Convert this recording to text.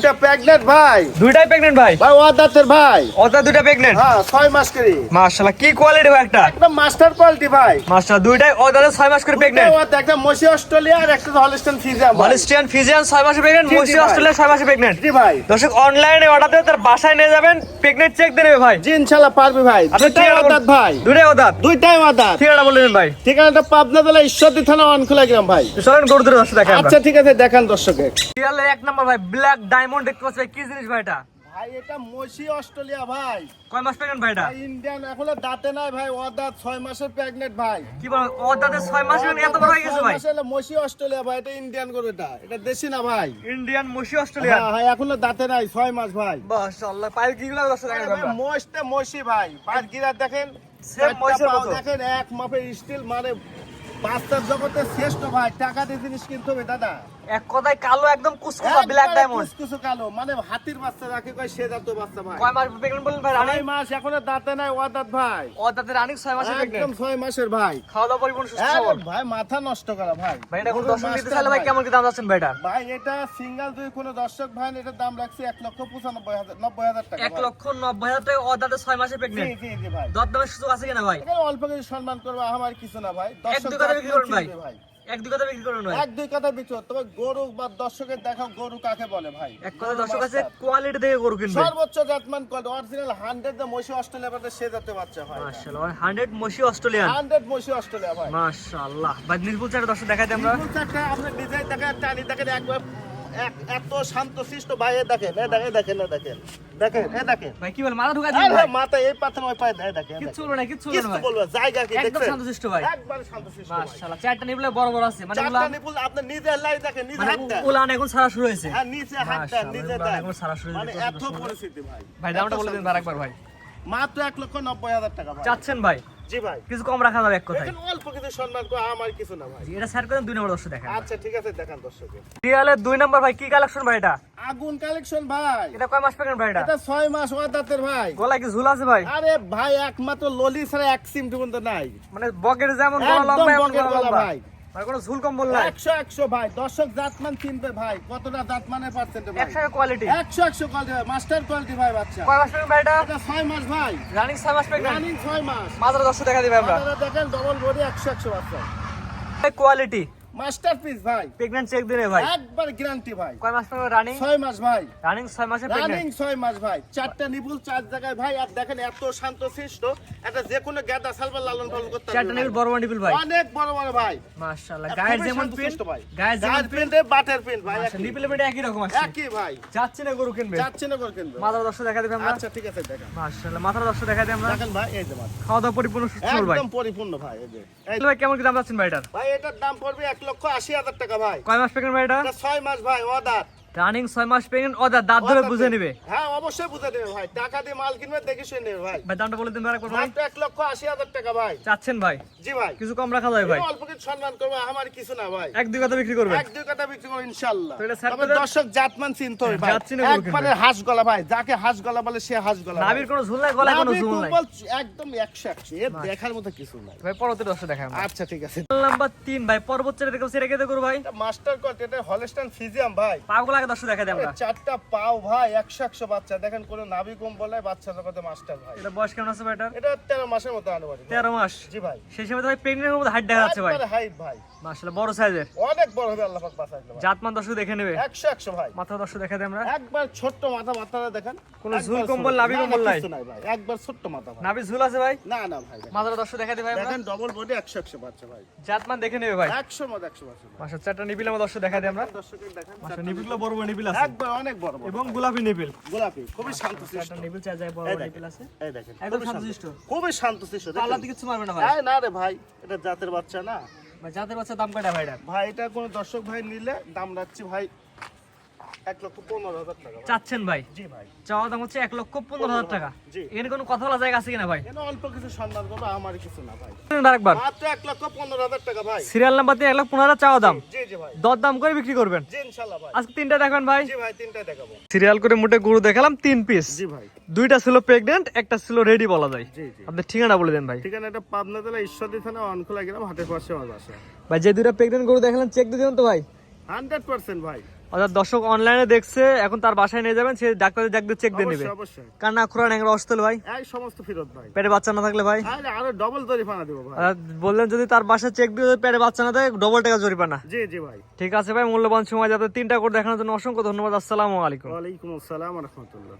দুইটা প্রেগনেন্ট ভাই। দুইটাই প্রেগনেন্ট ভাই? ভাই ভাই। দুইটা প্রেগনেন্ট হ্যাঁ মাস করে। মাশাআল্লাহ কি কোয়ালিটি ভাই একটা? একদম মাস্টার কোয়ালিটি ভাই। মাশাআল্লাহ দুইটাই ও দাদা 6 মাস করে প্রেগনেন্ট ওয়াদ, একটা মসি অস্ট্রেলিয়া আর একটা হলিস্টন ফিজিয়ান 6 মাসে প্রেগনেন্ট মসি অস্ট্রেলিয়া 6 মাসে প্রেগনেন্ট জি ভাই। দর্শক অনলাইনে অর্ডার দিয়ে তার বাসায় নিয়ে যাবেন প্রেগনেন্ট চেক দিয়ে নেবে ভাই। জি ইনশাল্লাহ পারবে ভাই। দুইটাই ভাই। দুইটাই ওদাত দুইটাই ওয়াদাত ঠিকানা বললেন ভাই। ঠিকানাটা পাবনা জেলা ঈশ্বরদী থানা অনখোলা গ্রাম ভাই। চলেন গরু ধরে দর্শক আচ্ছা ঠিক আছে দেখান দর্শকে এক নম্বর ভাই ব্ল্যাক ডায়মন্ড দেখতে পাচ্ছি কি জিনিস ভাই এটা? ভাই এটা মসি অস্ট্রেলিয়া ভাই। কয় মাস প্রেগনেন্ট ভাই এটা? ইন্ডিয়ান এখনও দাঁতে নাই ভাই ওয়াদাত ছয় মাসের প্রেগনেন্ট ভাই। কি বল ও দাদা 6 মাসে এত বড় হয়ে গেছে ভাই? আসলে মসি অস্ট্রেলিয়া ভাই এটা ইন্ডিয়ান গরু এটা। এটা দেশি না ভাই? ইন্ডিয়ান মসি অস্ট্রেলিয়া? হ্যাঁ হ্যাঁ এখনও দাঁতে নাই ছয় মাস ভাই। মাশাআল্লাহ পায়ের কি গুলো দেখাই আমরা মোষটা মসি ভাই পাঁচ গিরা দেখেন চারটা মহিষের মতো। দেখেন এক মাপের স্টিল মানে বাস্তব জগতের শ্রেষ্ঠ ভাই টাকা দিয়ে জিনিস কিনতে হবে দাদা। এক কথায় কালো একদম কুসকুসা ব্ল্যাক ডায়মন্ড কালো মানে হাতির বাচ্চা রাখে কয় সে জাতীয় বাচ্চা ভাই। কয় মাস প্রেগনেন্ট বলেন ভাই ছয় মাস এখনও দাঁতে নাই ওয়াদাত ভাই। ও দাদা রানিং 6 মাসে একদম প্রেগনেন্ট ছয় মাসের ভাই। খাওয়া দাওয়া পরিপূর্ণ সুস্থ সবল। ভাই মাথা নষ্ট করা ভাই। ভাই এটা কোন দর্শক নিতে চাইলে ভাই। কেমন কি দাম যাচ্ছেন ভাই এটা ভাই এটা সিঙ্গেল কোনো দর্শক ভাই এটার দাম রাখছি এক লক্ষ পঁচানব্বই হাজার নব্বই হাজার টাকা এক ভাই। লক্ষ নব্বই হাজার টাকা ও দাদা ছয় মাসে জি জি জি ভাই। দর দামের সুযোগ আছে কিনা ভাই? এখানে অল্প কিছু সম্মান করব আমার কিছু না ভাই। দর্শক ভাই। এক দুই কথা বিক্রি করো ভাই এক দুই কথা বিক্রি করো। তবে গরু বা দর্শকের দেখাও গরু কাকে বলে ভাই? এক কথা দর্শক আছে কোয়ালিটি দেখে গরু কিনবে। সর্বোচ্চ জাতমান কোয়ালিটি অরিজিনাল হান্ড্রেড দ্য মশি অস্ট্রেলিয়া বাদে সে জাতীয় বাচ্চা ভাই মাশাআল্লাহ 100 মশি অস্ট্রেলিয়ান। হান্ড্রেড মশি অস্ট্রেলিয়া ভাই। মাশাআল্লাহ। ভাই নির্ভুল চাটা দর্শক দেখাই আমরা। বিপুল চাটা আপনার ডিজাইন দেখেন টানি দেখেন একবার এক- এত শান্ত শিষ্ট ভাই এ দেখেন এ দেখেন দেখেন এ দেখেন দেখেন এ দেখেন। ভাই কি বল মাথা ঢুকা দিন ভাই। মাথা এই পাথর ওই পায়ে দেয় দেখেন কিচ্ছু বলব না কিচ্ছু বলব কিছু বলব জায়গা কি একদম দেখছেন? শান্তশিষ্ট ভাই। একবারে শান্ত শিষ্ট মাশাআল্লাহ চারটা নিবলে বড় বড় আছে মানে চারটা উলান নিপুল আপনি নিজে লাই দেখেন নিজে মানে উলান এখন ছাড়া শুরু হয়েছে। হ্যাঁ নিচে নিজে উলান দেন এখন ছাড়া শুরু মানে এত পরিস্থিতি ভাই। ভাই দামটা বলে দিন আর ভাই। মাত্র এক লক্ষ নব্বই হাজার টাকা ভাই। চাচ্ছেন ভাই? জি ভাই। কিছু কম রাখা যাবে এক কথা এখন অল্প কিছু সম্মান কো আমার কিছু না ভাই। এটা স্যার করেন দুই নম্বর দর্শক দেখেন। আচ্ছা ঠিক আছে দেখান দর্শক রিয়ালের দুই নম্বর ভাই কি কালেকশন ভাই এটা? আগুন কালেকশন ভাই। এটা কয় মাস পেকেন ভাই এটা? এটা ছয় মাস ওয়াদাতের ভাই। গলায় কি ঝুল আছে ভাই? আরে ভাই একমাত্র ললি ছাড়া এক সিম পর্যন্ত নাই। মানে বকের যেমন গলা লম্বা এমন গলা গলা ভাই। মানে কোনো ঝুল কম বললাম একশো একশো ভাই দর্শক জাতমান চিনবে ভাই কতটা জাতমানের পার্সেন্ট ভাই? একশো কোয়ালিটি একশো একশো কোয়ালিটি ভাই মাস্টার কোয়ালিটি ভাই বাচ্চা। কয় মাস ভাই এটা এটা ছয় মাস ভাই। রানিং 6 মাস প্রেগনেন্ট রানিং ছয় মাস। মাত্র দর্শক দেখা দিবে আমরা। আপনারা দেখেন ডবল বডি একশো একশো বাচ্চা। কোয়ালিটি মাস্টার পিস ভাই। প্রেগনেন্ট চেক দিলে ভাই। একবার গ্যারান্টি ভাই। কয় মাস প্রেগনেন্ট রানিং ছয় মাস ভাই। রানিং ছয় মাসে রানিং প্রেগনেন্ট ছয় মাস ভাই। চারটা নিপুল চার জায়গায় ভাই আর দেখেন এত শান্ত শিষ্ট এটা যে কোনো গ্যাদা সালবার লালন পালন করতে চারটা ভাই। বড় বড় নিবিল ভাই। অনেক বড় বড় ভাই। মাশাআল্লাহ। গায়ের যেমন প্রিন্ট ভাই। গায়ের যেমন প্রিন্ট প্রিন্টে প্রিন্ট ভাই। নিবিলের বেটে একই রকম আছে। একই ভাই। যাচ্ছে না গরু কিনবে? যাচ্ছে না করে কিনবে। মাথার দর্শক দেখা দিবে আমরা? আচ্ছা ঠিক আছে দেখেন মাশাআল্লাহ মাথার দর্শক দেখা দিবে আমরা? দেখেন ভাই এই যে মাছ খাওয়া দাওয়া পরিপূর্ণ সুস্থ ভাই। একদম পরিপূর্ণ ভাই এই যে। ভাই কেমন কি দাম যাচ্ছেন ভাই এটার? ভাই এটার দাম পড়বে এক লক্ষ আশি হাজার টাকা ভাই। কয় মাস প্রেগনেন্ট ভাই এটা ছয় মাস ভাই অদার। রানিং ছয় মাস প্রেগনেন্ট ও দা দাঁত ধরে বুঝে নিবে। হ্যাঁ অবশ্যই বুঝে নেবে ভাই। টাকা দিয়ে মাল কিনবে দেখে শুনে নেবে ভাই। ভাই দামটা বলে দিন ভাই একবার ভাই এক লক্ষ আশি হাজার টাকা ভাই। চাচ্ছেন ভাই? জি ভাই। কিছু কম রাখা যাবে ভাই। অল্প কিছু সম্মান করব আমার কিছু না ভাই। এক দুই কথা বিক্রি করবেন। এক দুই কথা বিক্রি করব স্যার তবে দর্শক জাতমান চিনতে হবে ভাই। একবারে হাঁস গলা ভাই যাকে হাঁস গলা বলে সে হাঁস গলা। নাবির কোনো ঝুল নাই গলায় কোনো ঝুল নাই। একদম একশো একশো। এর দেখার মতো কিছু নাই। ভাই পরবর্তী দর্শক দেখা আচ্ছা ঠিক আছে। নাম্বার তিন ভাই পর্বত চেরে দেখো সেটা কেটে করু ভাই। মাস্টার কট এটা হলস্টাইন ফিজিয়াম ভাই। পাগুলো আগে দর্শক দেখা আমরা চারটা পাও ভাই একশো একশো বাচ্চা। দেখেন কোনো নাভি কম বলে বাচ্চা জগতে মাস্টার ভাই। এটা বয়স কেমন আছে ভাই এটা তেরো মাসের মতো আনুমানিক তেরো মাস। জি ভাই। সেই সময় ভাই প্রেগনেন্টের মধ্যে হাইট দেখা যাচ্ছে ভাই। হাইট ভাই। মাশাআল্লাহ বড় সাইজের। অনেক বড় হবে আল্লাহ পাক বাঁচাইলো ভাই। জাতমান দর্শক দেখে নেবে। একশো একশো ভাই। মাথা দর্শক দেখা আমরা। একবার ছোট্ট মাথা মাথাটা দেখেন। কোনো ঝুল কম্বল, নাভি কম্বল নাই? ভাই। একবার ছোট্ট মাথা ভাই। নাভি ঝুল আছে ভাই? না না ভাই দেখেন। দর্শক দেখা দিই ভাই দেখেন ডবল বডি একশো একশো বাচ্চা ভাই। জাতমান দেখে নেবে ভাই। একশোর মধ্যে একশো বাচ্চা ভাই। মাসের চারটা নিবিল দর্শক দেখা দিই আমরা। দর্শকের দেখেন মাসের নিবিলগুলো বড় বড় নিবিল আছে। একবার অনেক বড় বড়। এবং গোলাপি নিবিল। গোলাপি খুবই শান্ত চারটা নিবিল চার জায়গায় বড়। আছে। এই দেখেন একদম খুবই শান্তশিষ্ট। খুবই শান্ত শিষ্ট আল্লাহ দিকে কিছু মারবে না ভাই। না রে ভাই এটা জাতের বাচ্চা না। ভাই জাতের বাচ্চা দাম কয়টা ভাই ভাই এটা কোন দর্শক ভাই নিলে দাম রাখছি ভাই চাচ্ছেন ভাই? চাওয়া দাম হচ্ছে এক লক্ষ পনেরো হাজার টাকা। এখানে কোনো কথা বলা জায়গা আছে কিনা ভাই? অল্প কিছু সম্মান করব আমার কিছু না ভাই। আরেকবার। মাত্র এক লক্ষ পনেরো হাজার টাকা ভাই। সিরিয়াল নাম্বার দিয়ে এক লক্ষ পনেরো হাজার চাওয়া দাম। জি জি ভাই। দর দাম করে বিক্রি করবেন। জি ইনশাল্লাহ ভাই। আজকে তিনটা দেখবেন ভাই। তিনটা দেখাবো। সিরিয়াল করে মোটে গরু দেখালাম তিন পিস জি ভাই। দুইটা ছিল প্রেগনেন্ট একটা ছিল রেডি বলা যায়। আপনি ঠিকানা বলে দেন ভাই। ঠিকানা পাবনা জেলা ঈশ্বরদী থানা অনখোলা গ্রাম হাটের পাশে আমার বাসা। ভাই যে দুইটা প্রেগনেন্ট গরু দেখালাম চেক দিয়ে দিন তো ভাই। হান্ড্রেড পার্সেন্ট ভাই। অর্থাৎ দর্শক অনলাইনে দেখছে এখন তার বাসায় নিয়ে যাবেন সে ডাক্তারের দেখ চেক দিয়ে নেবে। কার না কান্না খুরা ন্যাংরা অস্থল ভাই। এই সমস্ত ফেরত ভাই। পেটে বাচ্চা না থাকলে ভাই। আরও ডবল জরিমানা দেব ভাই। বললেন যদি তার বাসায় চেক দিয়ে পেটে বাচ্চা না থাকে ডবল টাকা জরিমানা জি জি ভাই। ঠিক আছে ভাই মূল্যবান সময় যাতে তিনটা করে দেখানোর জন্য অসংখ্য ধন্যবাদ আসসালামু আলাইকুম। ওয়ালাইকুম আসসালাম রহমতুল্লাহ।